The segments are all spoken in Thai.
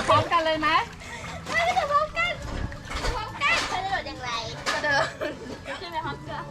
ดพร้อมกันเลยไหมไม่กจะพร้อมกันจะพร้อมกันจะโดดอย่างไรจะโดดขึ้นไปพร้อมกัน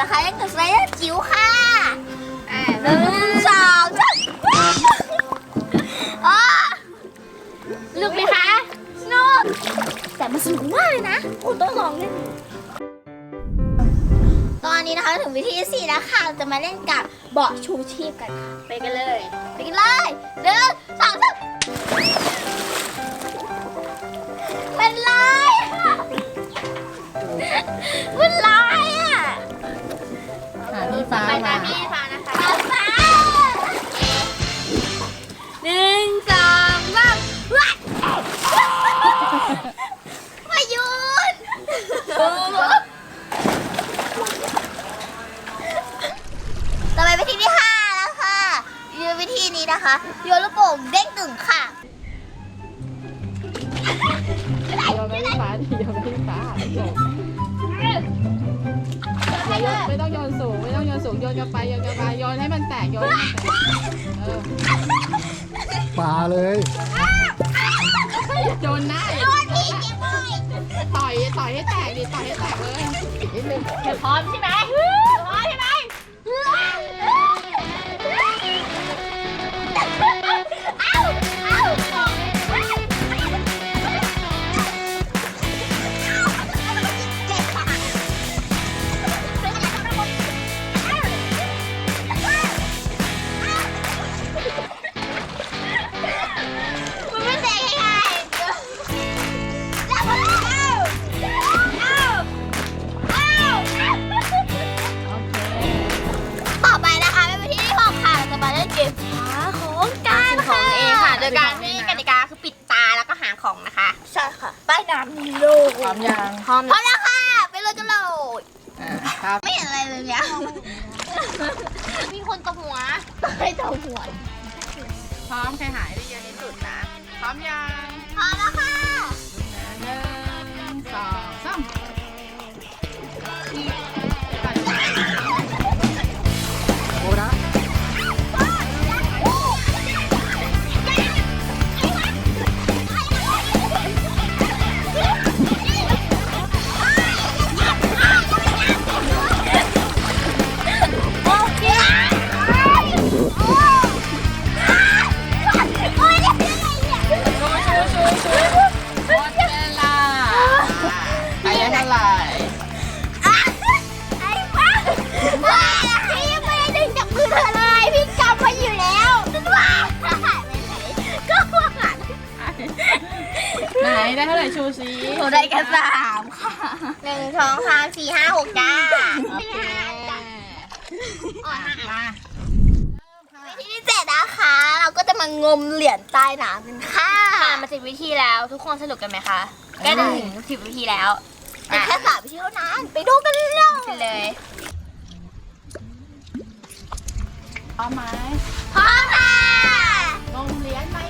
นะคะยังกับสไลเดอร์จิ๋วค่ะหนึ่งสองสามอ๋อลึกไหมคะสนุกแต่มันสนุกมากเลยนะคุณต้องลองเล่นตอนนี้นะคะถึงวิธีที่สี่แล้วค่ะเราจะมาเล่นกับเบาะชูชีพกันค่ะ ไปกันเลย ไปกันเลยหนึ่งสองสามเป็นไร ตามพี่ฟ้านะคะฟ้าหนึ่งสองสามวัดพายุนต่อไปวิธีที่ห้าแล้วค่ะยืนวิธีนี้นะคะโยนลูกโป่งเด้งตึงค่ะโยนไม่ฟ้าดิโยนไม่ฟ้าไม่ต้องโยนสูงไม่ต้องโยน สูงโยนกันไปโยนกันไปโยนให้มันแตกโยนให้มันแตกเออปลาเลยโยนหน้าโยนพี่เก็บไว้ต่อยต่อยให้แตกดิต่อยให้แตกเลยอีกนิดนึงพร้อมใช่ไหมพร้อมใช่ไหม จะมาเล่นเกมหาของกันของเองค่ะ โดยการที่กติกาคือปิดตาแล้วก็หาของนะคะ ใช่ค่ะ ใต้น้ำมีโลกพร้อมยังพร้อมแล้วค่ะ ไปเลยกันเลยอ่าครับไม่เห็นอะไรเลยเนี่ยมีคนตบหัวไม่ตบหัว พร้อมใครหายได้เยอะที่สุดนะ พร้อมยัง พร้อมแล้วค่ะ ไหนได้เท่าไหร่ชูสีหนูได้แค่สามค่ะหนึ่งสองสามสี่ห้าหกจ้าโอเคมาวิธีที่เจ็ดนะคะ เราก็จะมางมเหรียญใต้น้ำกันค่ะมาสิบวิธีแล้วทุกคนสนุกกันไหมคะใกล้จะถึงสิบวิธีแล้วแต่แค่สามวิธีเท่านั้นไปดูกันเลยเลยพร้อมไหมพร้อมค่ะลงเหรียญในซ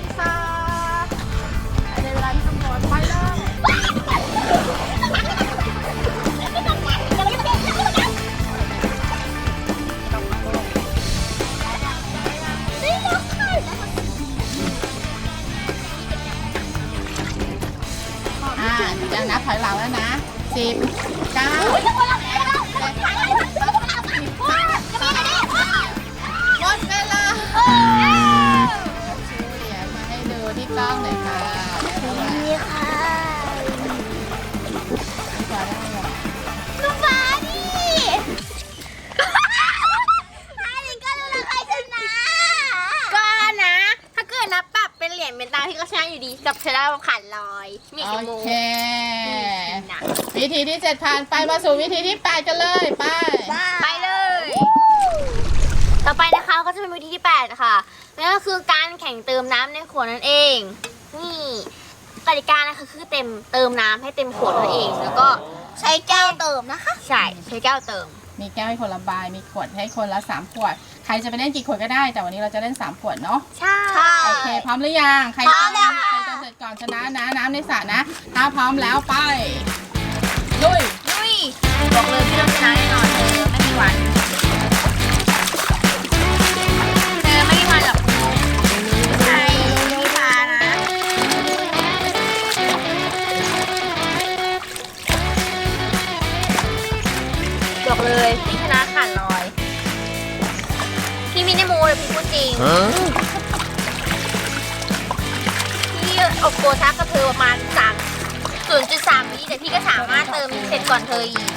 อ่าอยู่แล้ถอยหลังแล้วนะสิบเก้าหมดเวลาชูเยญมาให้ดูที่กล้องหน่อยค่ะ นี่ค่ะ ชนะอยู่ดีกับชนะขันลอยมีโอกี่โมงเค นะวิธีที่เจ็ดผ่านไปมาสู่วิธีที่แปดกันเลยไป ไปเลย ต่อไปนะคะก็จะเป็นวิธีที่8นะคะนั่นก็คือการแข่งเติมน้ำในขวดนั่นเอง นี่กติกานะคะคือเต็มเติมน้ำให้เต็มขวดนั่นเอง แล้วก็ใช้แก้วเติมนะคะ ใช่ใช้แก้วเติม มีแก้วให้คนละใบมีขวดให้คนละสามขวด ใครจะไปเล่นกี่ขวดก็ได้ แต่วันนี้เราจะเล่นสามขวดเนาะ ใช่ โอเค พร้อมหรือยัง ใครพร้อมแล้วใครจะเสร็จก่อนชนะนะ น้ำในสระนะ ถ้าพร้อมแล้วไป ลุย ลุย บอกเลยพี่ต้องชนะแน่นอนเธอไม่มีวัน อบโกทักกับเธอประมาณสามศูนย์จุดสามวิแต่พี่ก็สามารถเติมเสร็จก่อนเธออีก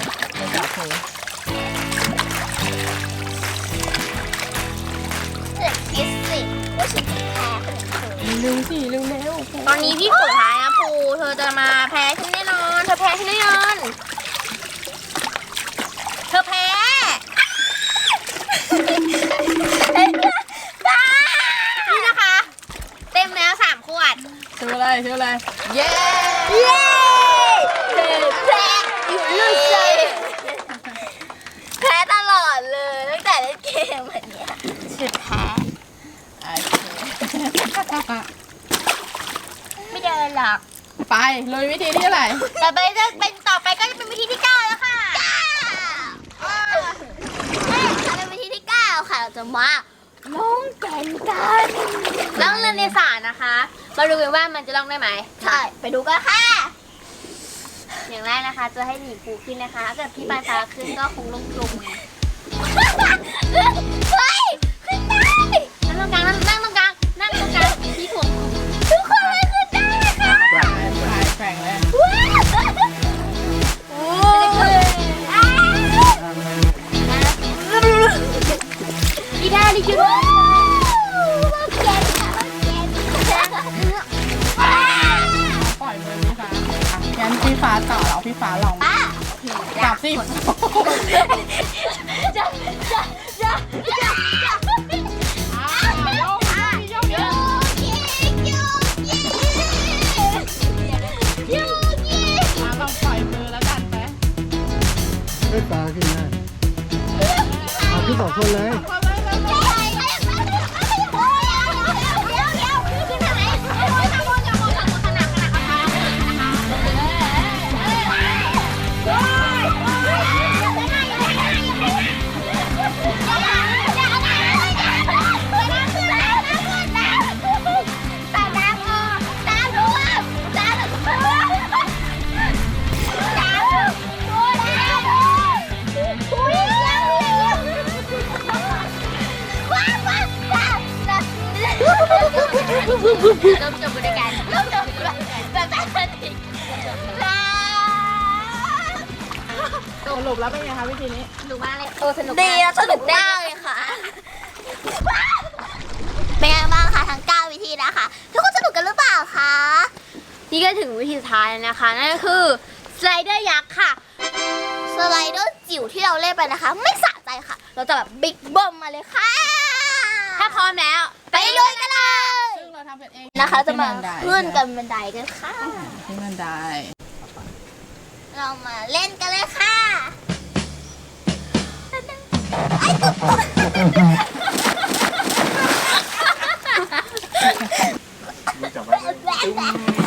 เสร็จคิดสิว่าฉันจะแพ้คนเธอเร็วสิเร็วเร็วตอนนี้พี่สุดท้ายนะภูเธอจะมาแพ้ฉันแน่นอน เธอแพ้ฉันแน่นอน ชูเลยชูเลยเย้เย้แพ้อยู่เลยแพ้ตลอดเลยตั้งแต่เล่นเกมอันเนี้ยสุดแพ้โอเคไม่เดินหรอกไปลุยวิธีที่เท่าไหร่ต่อไปจะเป็นต่อไปก็จะเป็นวิธีที่เก้าแล้วค่ะใช่ค่ะเป็นวิธีที่เก้าค่ะเราจะมาล่องแก่งกันล่องเรือในสระนะคะ มาดูกันว่ามันจะล่องได้ไหมใช่ ไปดูกันค่ะ อย่างแรกนะคะ จะให้หนีปูขึ้นนะคะถ้าเกิดพี่ปานฟ้าขึ้นก็คงลงกลุ่ม พี่ฟ้าต่อแล้วพี่ฟ้าลองจับสิจะจะจะจะจะโยกโยกโยกฟ้าลองปล่อยมือแล้วดันไปไม่ปลาขึ้นได้เอาขึ้นสองคนเลย ไงคะวิธีนี้สนุกมากเลยโอ้สนุกดีสนุกมากเลยค่ะ เป็นไงบ้างคะทั้ง 9 วิธีนะคะ ทุกคนสนุกกันหรือเปล่าคะ นี่ก็ถึงวิธีสุดท้ายแล้วนะคะ นั่นก็คือสไลเดอร์ยักษ์ค่ะ สไลเดอร์จิ๋วที่เราเล่นไปนะคะ ไม่สะใจค่ะ เราจะแบบบิ๊กเบิ้มมาเลยค่ะ ถ้าพร้อมแล้ว ไปลุยกันเลย ซึ่งเราทำกันเองนะคะจะมาขึ้ขึ้นนกันบันไดกันค่ะ ขึ้นบันได เรามาเล่นกันเลยค่ะ ไอ้ตุ๊กตุ๊กจับไว้